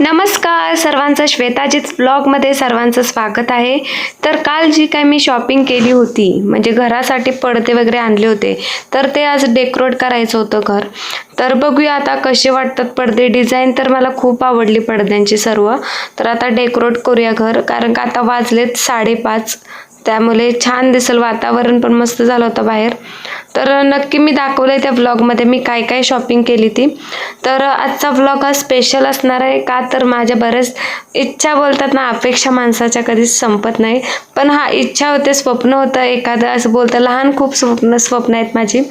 नमस्कार सर्वांचं श्वेताजीच ब्लॉगमध्ये सर्वांचं स्वागत आहे. तर काल जी काय मी शॉपिंग केली होती म्हणजे घरासाठी पडदे वगैरे आणले होते तर ते आज डेकोरेट करायचं होतं घर. तर बघूया आता कसे वाटतात पडदे. डिझाईन तर मला खूप आवडली पडद्यांची सर्व. तर आता डेकोरेट करूया घर कारण का आता वाजलेत साडेपाच. त्यामुळे छान दिसेल वातावरण पण मस्त झालं होतं बाहेर. तर नक्की मी दाखवलं आहे त्या ब्लॉगमध्ये मी काय काय शॉपिंग केली ती. तर आजचा ब्लॉग हा स्पेशल असणार आहे का तर माझ्या बऱ्याच इच्छा बोलतात ना अपेक्षा माणसाच्या कधीच संपत नाही. पण हा इच्छा होते स्वप्न होतं एखादं असं बोलतं लहान खूप स्वप्न स्वप्न आहेत माझी.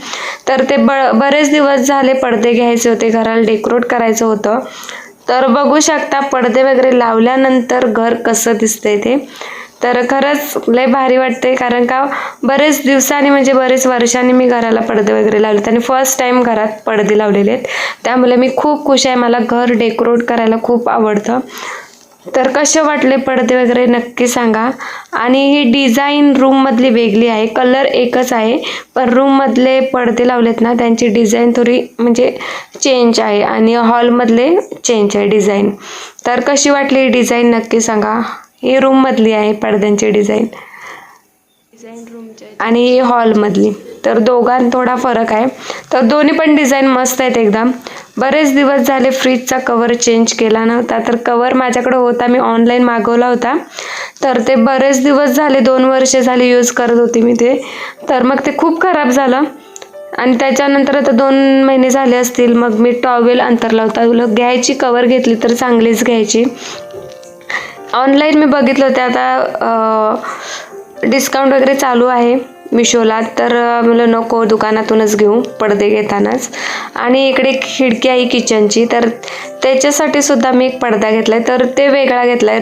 तर ते ब बरेच दिवस झाले पडदे घ्यायचे होते घराला डेकोरेट करायचं होतं. तर बघू शकता पडदे वगैरे लावल्यानंतर घर कसं दिसतंय ते. तर खरंच लय भारी वाटते कारण का बरेच दिवसांनी म्हणजे बरेच वर्षांनी मी घराला पडदे वगैरे लावलेत आणि फर्स्ट टाइम घरात पडदे लावलेले आहेत. त्यामुळे मी खूप खुश आहे मला घर डेकोरेट करायला खूप आवडतं. तर कसे वाटले पडदे वगैरे नक्की सांगा. आणि ही डिझाईन रूममधली वेगळी आहे कलर एकच आहे पण रूममधले पडदे लावलेत ना त्यांची डिझाईन थोडी म्हणजे चेंज आहे आणि हॉलमधले चेंज आहे डिझाईन तर कशी वाटली ही डिझाईन नक्की सांगा. ही रूममधली आहे पडद्यांची डिझाईन आणि ही हॉलमधली तर दोघांत थोडा फरक आहे. तर दोन्ही पण डिझाईन मस्त आहेत एकदम. बरेच दिवस झाले फ्रीजचा कवर चेंज केला नव्हता. तर कवर माझ्याकडे होता. मी ऑनलाईन मागवला होता. तर ते बरेच दिवस झाले दोन वर्ष झाले यूज करत होती मी ते. तर मग ते खूप खराब झालं. आणि त्याच्यानंतर आता दोन महिने झाले असतील. मग मी टॉवेल अंतरला होता घ्यायची कवर घेतली तर चांगलीच घ्यायची. ऑनलाईन मी बघितलं होतं आता डिस्काउंट वगैरे चालू आहे मिशोला तर म्हणलं नको दुकानातूनच घेऊ पडदे घेतानाच. आणि इकडे खिडकी आहे किचनची तर त्याच्यासाठी सुद्धा मी एक पडदा घेतलाय तर ते वेगळा घेतलाय.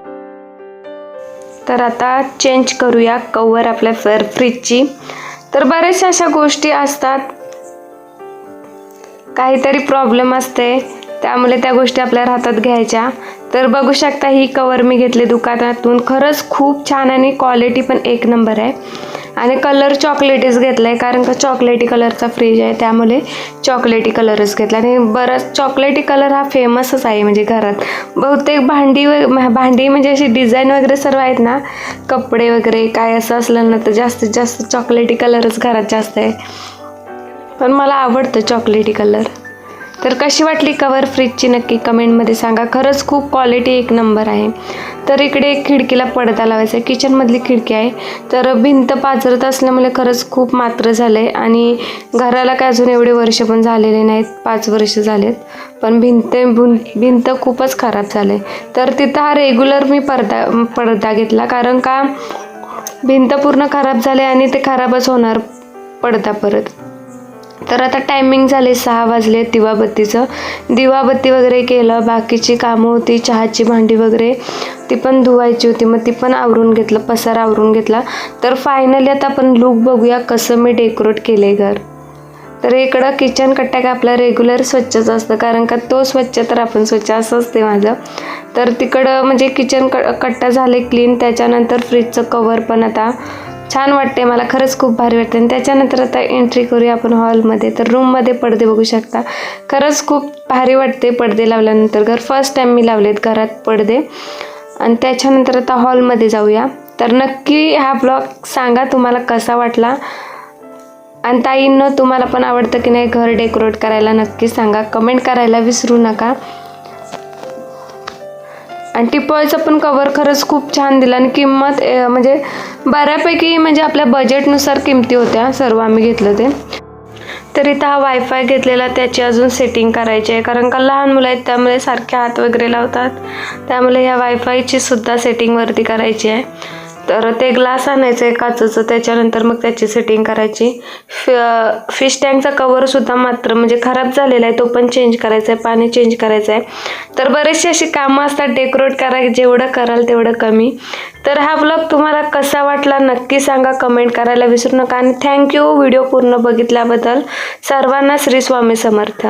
तर आता चेंज करूया कवर आपल्या फेअर फ्रीजची तर बऱ्याचशा अशा गोष्टी असतात. काहीतरी प्रॉब्लेम असते त्यामुळे त्या गोष्टी आपल्या हातात घ्यायच्या. तर बघू शकता ही कवर मी घेतली दुकानातून. खरंच खूप छान आणि क्वालिटी पण एक नंबर आहे. आणि कलर चॉकलेटीच घेतला आहे कारण का चॉकलेटी कलरचा फ्रीज आहे त्यामुळे चॉकलेटी कलरच घेतला आणि बरंच चॉकलेटी कलर हा फेमसच आहे म्हणजे घरात. बहुतेक भांडी व भांडी म्हणजे अशी डिझाईन वगैरे सर्व आहेत ना कपडे वगैरे काय असं असलं ना तर जास्तीत जास्त चॉकलेटी कलरच घरात जास्त आहे. पण मला आवडतं चॉकलेटी कलर तर कशी वाटली कवर फ्रीजची नक्की कमेंटमध्ये सांगा. खरंच खूप क्वालिटी एक नंबर आहे. तर इकडे एक खिडकीला पडदा लावायचा. आहे किचनमधली खिडकी आहे. तर भिंत पाचरत असल्यामुळे खरंच खूप मात्र झालं आहे आणि घराला काय अजून एवढे वर्ष पण झालेले नाहीत. पाच वर्ष झालेत. पण भिंत भुन भिंत खूपच खराब झाले तर तिथं हा रेग्युलर मी पडदा पडदा घेतला. कारण का? भिंत पूर्ण खराब झाले आणि ते खराबच होणार पडदा परत. तर आता टायमिंग झाले सहा वाजले दिवाबत्तीचं. दिवाबत्ती वगैरे केलं बाकीची कामं होती चहाची भांडी वगैरे ती पण धुवायची होती मग ती पण आवरून घेतलं पसार आवरून घेतला. तर फायनली आता आपण लुक बघूया कसं मी डेकोरेट केले घर. तर इकडं किचन कट्टा का आपला रेग्युलर स्वच्छच असतं कारण का तो स्वच्छ तर आपण स्वच्छ असं असते माझं. तर तिकडं म्हणजे किचन क कट्टा झाले क्लीन त्याच्यानंतर फ्रीजचं कवर पण आता छान वाटते मला खरंच खूप भारी वाटते आणि त्याच्यानंतर आता एंट्री करूया आपण हॉलमध्ये तर रूममध्ये पडदे बघू शकता. खरंच खूप भारी वाटते पडदे लावल्यानंतर. घर फर्स्ट टाईम मी लावलेत घरात पडदे. आणि त्याच्यानंतर आता हॉलमध्ये जाऊया. तर नक्की हा ब्लॉग सांगा तुम्हाला कसा वाटला. आणि ताईंनं तुम्हाला पण आवडतं की नाही घर डेकोरेट करायला नक्की सांगा. कमेंट करायला विसरू नका. आणि टिपॉयचं पण कवर खरंच खूप छान दिलं आणि किंमत म्हणजे बऱ्यापैकी म्हणजे आपल्या बजेटनुसार किमती होत्या. सर्व आम्ही घेतलं ते. तर इथं हा वायफाय घेतलेला त्याची अजून सेटिंग करायची आहे. कारण का लहान मुलं आहेत त्यामुळे सारखे हात वगैरे लावतात. त्यामुळे ह्या वायफायची सुद्धा सेटिंगवरती करायची आहे. तर ते ग्लास आणायचं आहे काचेचं त्याच्यानंतर मग त्याची सेटिंग करायची. फि फिश टँकचा कवरसुद्धा मात्र म्हणजे खराब झालेला आहे तो पण चेंज करायचा आहे पाणी चेंज करायचं आहे. तर बरेचसे अशी कामं असतात डेकोरेट करा जेवढं कराल तेवढं कमी. तर हा ब्लॉग तुम्हाला कसा वाटला नक्की सांगा कमेंट करायला विसरू नका. आणि थँक्यू व्हिडिओ पूर्ण बघितल्याबद्दल. सर्वांना श्री स्वामी समर्थ.